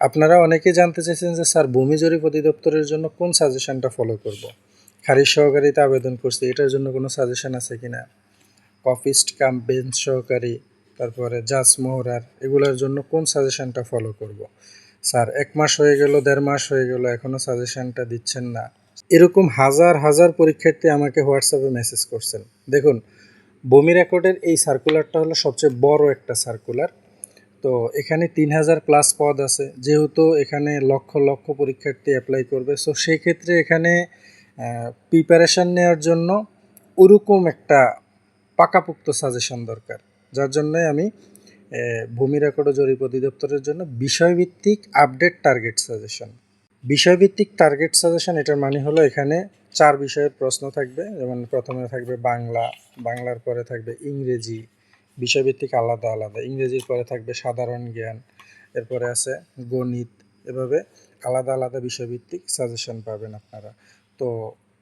আপনারা অনেকেই জানতে চাইছেন যে, স্যার, ভূমি জরিপ অধিদপ্তরের জন্য কোন সাজেশনটা ফলো করব। খারিজ সহকারীতে আবেদন করছি, এটার জন্য কোনো সাজেশন আছে কি না কপিস্ট কাম, বেঞ্চ সহকারী, তারপরে জাজ মোহরার এগুলোর জন্য কোন সাজেশনটা ফলো করব। স্যার, এক মাস হয়ে গেল, দেড় মাস হয়ে গেল এখনও সাজেশনটা দিচ্ছেন না এরকম হাজার হাজার পরীক্ষার্থী আমাকে হোয়াটসঅ্যাপে মেসেজ করছেন দেখুন বমি রেকর্ডের এই সার্কুলারটা হলো সবচেয়ে বড় একটা সার্কুলার তো এখানে তিন হাজার প্লাস পদ আছে, যেহেতু এখানে লক্ষ লক্ষ পরীক্ষার্থী অ্যাপ্লাই করবে। সো সেই ক্ষেত্রে এখানে প্রিপারেশান নেওয়ার জন্য ওরকম একটা পাকাপোক্ত সাজেশন দরকার। যার জন্যই আমি ভূমি রেকর্ড ও জরিপ অধিদপ্তরের জন্য বিষয়ভিত্তিক আপডেট টার্গেট সাজেশন বিষয়ভিত্তিক টার্গেট সাজেশন এটার মানে হলো এখানে চার বিষয়ের প্রশ্ন থাকবে। যেমন প্রথমে থাকবে বাংলা, বাংলার পরে থাকবে ইংরেজি বিষয়ভিত্তিক আলাদা আলাদা। ইংরেজির পরে থাকবে সাধারণ জ্ঞান, এরপরে আছে গণিত, এভাবে আলাদা আলাদা বিষয়ভিত্তিক সাজেশন পাবেন আপনারা। তো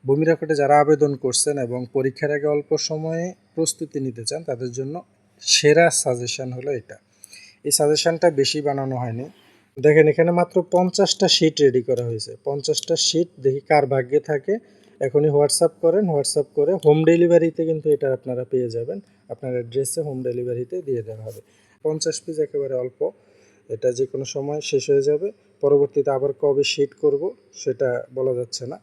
ভূমি রেকর্ডে যারা আবেদন করছেন এবং পরীক্ষার আগে অল্প সময়ে প্রস্তুতি নিতে চান, তাদের জন্য সেরা সাজেশন হলো এটা। এই সাজেশনটা বেশি বানানো হয়নি। দেখেন এখানে মাত্র পঞ্চাশটা শিট রেডি করা হয়েছে। পঞ্চাশটা শিট দেখি কার ভাগ্যে থাকে। এখনই হোয়াটসঅ্যাপ করেন, হোয়াটসঅ্যাপ করে হোম ডেলিভারিতে কিন্তু এটা আপনারা পেয়ে যাবেন। আপনার অ্যাড্রেসে হোম ডেলিভারিতে দিয়ে দেওয়া হবে। পঞ্চাশ পিস একেবারে অল্প। এটা যে কোনো সময় শেষ হয়ে যাবে। পরবর্তীতে আবার কবে শিট করব সেটা বলা যাচ্ছে না।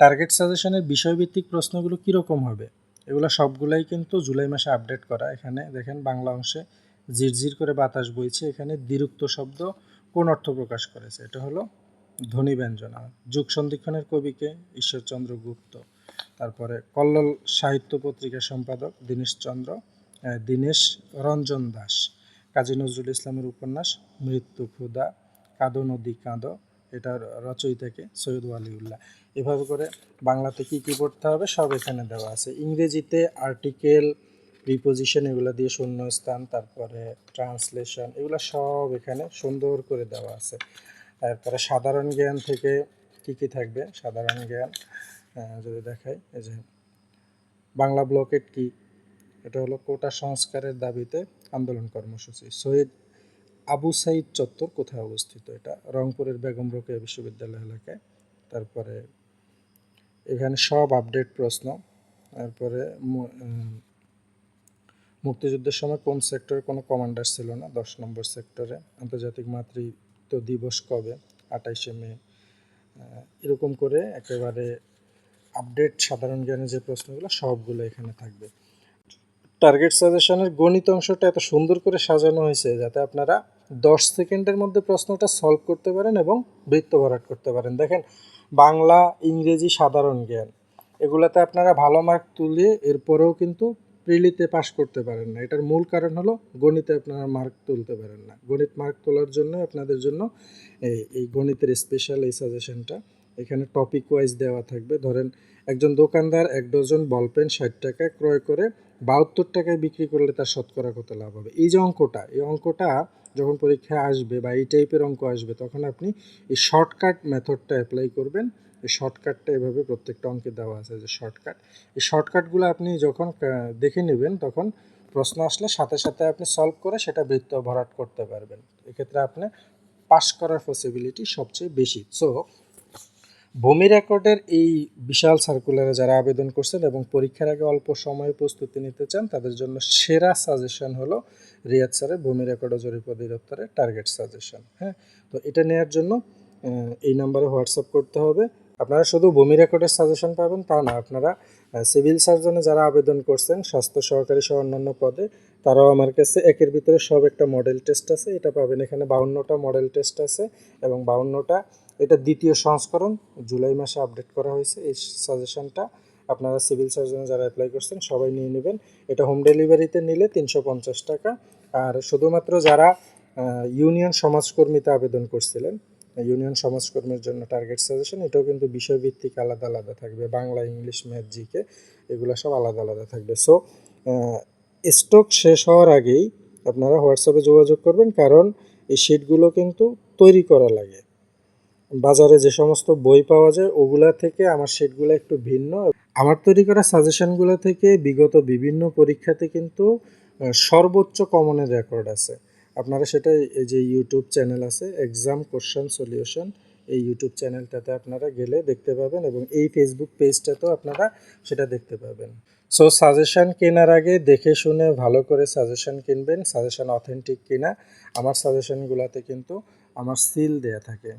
টার্গেট সাজেশনের বিষয়ভিত্তিক প্রশ্নগুলো কীরকম হবে? এগুলো সবগুলাই কিন্তু জুলাই মাসে আপডেট করা। এখানে দেখেন বাংলা অংশে ঝিরঝির করে বাতাস বইছে। এখানে দ্বিরুক্ত শব্দ কোন অর্থ প্রকাশ করেছে? এটা হলো ধ্বনি ব্যঞ্জনা, যুগ সন্ধিক্ষণের কবিকে ঈশ্বরচন্দ্র গুপ্ত, তারপরে কল্লোল সাহিত্য পত্রিকার সম্পাদক দীনেশচন্দ্র দীনেশ রঞ্জন দাস, কাজী নজরুল ইসলামের উপন্যাস মৃত্যু ক্ষুদা কাঁদো নদী কাঁদো, এটার রচয়িতাকে সৈয়দ ওয়ালিউল্লাহ। এভাবে করে বাংলাতে কী কী পড়তে হবে সব এখানে দেওয়া আছে। ইংরেজিতে আর্টিকেল, প্রিপোজিশন এগুলো দিয়ে শূন্যস্থান, তারপরে ট্রান্সলেশন, এগুলো সব এখানে সুন্দর করে দেওয়া আছে। তারপরে সাধারণ জ্ঞান থেকে কী কী থাকবে? সাধারণ জ্ঞান যদি দেখাই, এই যে বাংলা ব্লকেট কি? এটা হলো কোটা সংস্কারের দাবিতে আন্দোলন কর্মসূচি। শহীদ আবু সাইদ চত্বর কোথায় অবস্থিত এটা? রংপুরের বেগম রোকেয়া বিশ্ববিদ্যালয় এলাকায়। তারপরে এখানে সব আপডেট প্রশ্ন। তারপরে মুক্তিযুদ্ধের সময় কোন সেক্টরে কোনো কমান্ডার ছিল না? দশ নম্বর সেক্টরে আন্তর্জাতিক মাতৃত্ব দিবস কবে? আঠাইশে মে। এরকম করে একেবারে আপডেট সাধারণ জ্ঞানের যে প্রশ্নগুলো সবগুলো এখানে থাকবে। টার্গেট সাজেশনের গণিত অংশটা এত সুন্দর করে সাজানো হয়েছে যাতে আপনারা দশ সেকেন্ডের মধ্যে প্রশ্নটা সলভ করতে পারেন এবং বৃত্ত ভরাট করতে পারেন। দেখেন, বাংলা, ইংরেজি সাধারণ জ্ঞান। এগুলাতে আপনারা ভালো মার্ক তুলে এরপরেও কিন্তু প্রিলিতে পাশ করতে পারেন না। এটার মূল কারণ হলো গণিতে আপনারা মার্ক তুলতে পারেন না। গণিত মার্ক তোলার জন্য আপনাদের জন্য এই এই গণিতের স্পেশাল এই সাজেশনটা এখানে টপিক ওয়াইজ দেওয়া থাকবে। ধরেন একজন দোকানদার এক ডজন বল পেন ষাট টাকায় ক্রয় করে বাহাত্তর টাকায় বিক্রি করলে তার শতকরা কত লাভ হবে? এই যে অঙ্কটা, এই অঙ্কটা যখন পরীক্ষায় আসবে বা এই টাইপের অঙ্ক আসবে, তখন আপনি এই শর্টকাট মেথডটা অ্যাপ্লাই করবেন। এই শর্টকাটটা এভাবে প্রত্যেকটা অঙ্কে দেওয়া আছে, যে শর্টকাট এই শর্টকাটগুলো আপনি যখন দেখে নেবেন, তখন প্রশ্ন আসলে সাথে সাথে আপনি সলভ করে সেটা বৃত্ত ভরাট করতে পারবেন। এক্ষেত্রে আপনি পাস করার পসিবিলিটি সবচেয়ে বেশি। সো ভূমি রেকর্ডের এই বিশাল সার্কুলারে যারা আবেদন করছেন এবং পরীক্ষার আগে অল্প সময়ে প্রস্তুতি নিতে চান, তাদের জন্য সেরা সাজেশন হলো রিয়াদ স্যারের ভূমি রেকর্ড ও জরিপ অধিদপ্তরের টার্গেট সাজেশন হ্যাঁ? তো এটা নেওয়ার জন্য এই নাম্বারে হোয়াটসঅ্যাপ করতে হবে। আপনারা শুধু ভূমি রেকর্ডের সাজেশন পাবেন, তা না, আপনারা সিভিল সার্জনে যারা আবেদন করছেন, স্বাস্থ্য সহকারী সহ অন্যান্য পদে, তারাও আমার কাছে একের ভিতরে সব একটা মডেল টেস্ট আছে, এটা পাবেন এখানে বাউন্নটা মডেল টেস্ট আছে এবং বাউন্নটা, এটা দ্বিতীয় সংস্করণ, জুলাই মাসে আপডেট করা হয়েছে, এই সাজেশনটা আপনারা সিভিল সার্জনে যারা অ্যাপ্লাই করছেন, সবাই নিয়ে নেবেন। এটা হোম ডেলিভারিতে নিলে তিনশো পঞ্চাশ টাকা, আর শুধুমাত্র যারা ইউনিয়ন সমাজকর্মীতে আবেদন করছিলেন ইউনিয়ন সমাজকর্মের জন্য টার্গেট সাজেশন এটাও কিন্তু বিষয়ভিত্তিক আলাদা আলাদা থাকবে। বাংলা, ইংলিশ, ম্যাথ জিকে এগুলো সব আলাদা আলাদা থাকবে। সো স্টক শেষ হওয়ার আগেই আপনারা হোয়াটসঅ্যাপে যোগাযোগ করবেন, কারণ এই শিটগুলো কিন্তু তৈরি করা লাগে। বাজারে যে সমস্ত বই পাওয়া যায়, ওগুলা থেকে আমার শিটগুলো একটু ভিন্ন। আমার তৈরি করা সাজেশনগুলো থেকে বিগত বিভিন্ন পরীক্ষাতে কিন্তু সর্বোচ্চ কমনের রেকর্ড আছে। আপনারা সেটা এই যে ইউটিউব চ্যানেল আছে এক্সাম কোশ্চেন সলিউশন এই ইউটিউব চ্যানেলটাতে আপনারা গেলে দেখতে পাবেন এবং এই ফেসবুক পেজটাতেও আপনারা সেটা দেখতে পাবেন। সো সাজেশান কেনার আগে দেখে শুনে ভালো করে সাজেশান কিনবেন সাজেশান অথেন্টিক কিনা, আমার সাজেশানগুলোতে কিন্তু আমার সিল দেয়া থাকে।